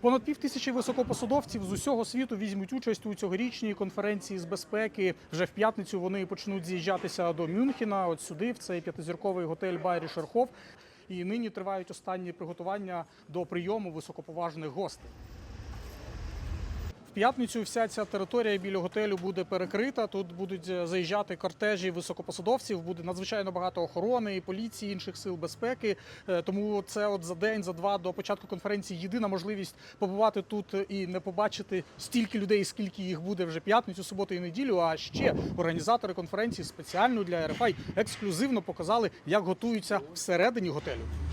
Понад пів тисячі високопосадовців з усього світу візьмуть участь у цьогорічній конференції з безпеки. Вже в п'ятницю вони почнуть з'їжджатися до Мюнхена, от сюди, в цей п'ятизірковий готель Байрі Шерхов. І нині тривають останні приготування до прийому високоповажних гостей. В п'ятницю вся ця територія біля готелю буде перекрита. Тут будуть е, заїжджати кортежі високопосадовців, буде надзвичайно багато охорони, і поліції, інших сил безпеки. Е, Тому це от за день, за два до початку конференції єдина можливість побувати тут і не побачити стільки людей, скільки їх буде вже п'ятницю, суботу і неділю. А ще організатори конференції спеціально для РФА ексклюзивно показали, як готуються всередині готелю.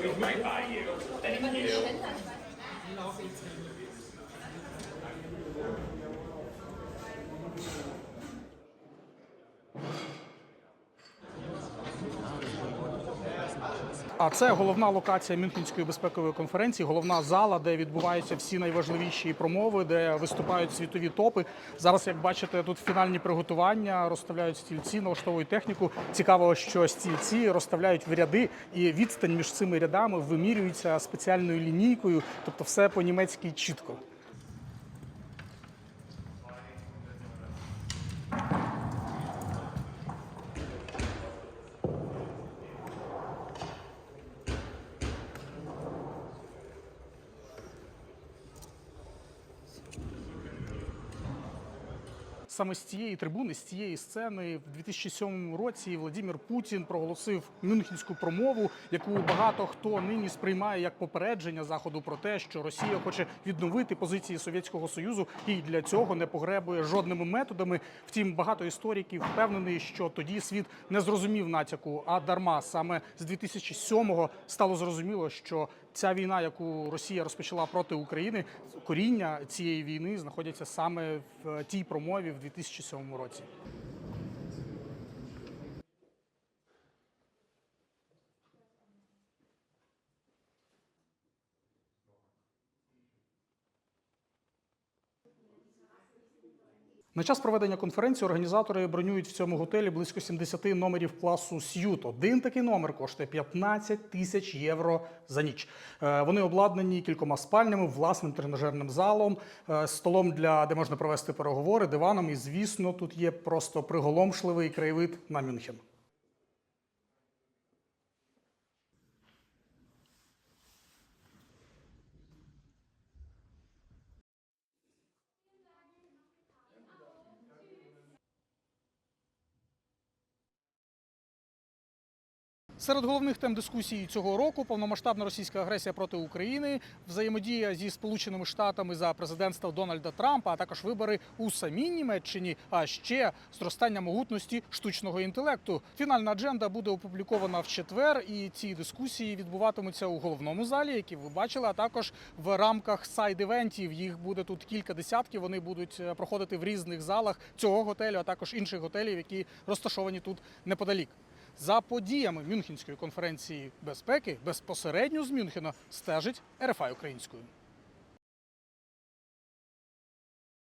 Bye bye you. Thank you. А це головна локація Мюнхенської безпекової конференції, головна зала, де відбуваються всі найважливіші промови, де виступають світові топи. Зараз, як бачите, тут фінальні приготування, розставляють стільці, налаштовують техніку. Цікаво, що стільці розставляють в ряди, і відстань між цими рядами вимірюється спеціальною лінійкою, тобто все по-німецьки чітко. Саме з цієї трибуни, з цієї сцени, в 2007 році Владимир Путін проголосив мюнхенську промову, яку багато хто нині сприймає як попередження заходу про те, що Росія хоче відновити позиції Совєтського Союзу і для цього не погребує жодними методами. Втім, багато істориків впевнений, що тоді світ не зрозумів натяку, а дарма саме з 2007-го стало зрозуміло, що ця війна, яку Росія розпочала проти України, коріння цієї війни знаходяться саме в тій промові в 2007 році. На час проведення конференції організатори бронюють в цьому готелі близько 70 номерів класу С'ют. Один такий номер коштує 15 тисяч євро за ніч. Е, Вони обладнані кількома спальнями, власним тренажерним залом, е, столом для де можна провести переговори, диваном. І звісно, тут є просто приголомшливий краєвид на Мюнхен. Серед головних тем дискусії цього року повномасштабна російська агресія проти України, взаємодія зі Сполученими Штатами за президентства Дональда Трампа, а також вибори у самій Німеччині, а ще зростання могутності штучного інтелекту. Фінальна адженда буде опублікована в четвер, і ці дискусії відбуватимуться у головному залі, які ви бачили, а також в рамках сайд-івентів. Їх буде тут кілька десятків. Вони будуть е, проходити в різних залах цього готелю, а також інших готелів, які розташовані тут неподалік. За подіями Мюнхенської конференції безпеки безпосередньо з Мюнхена стежить РФА українською.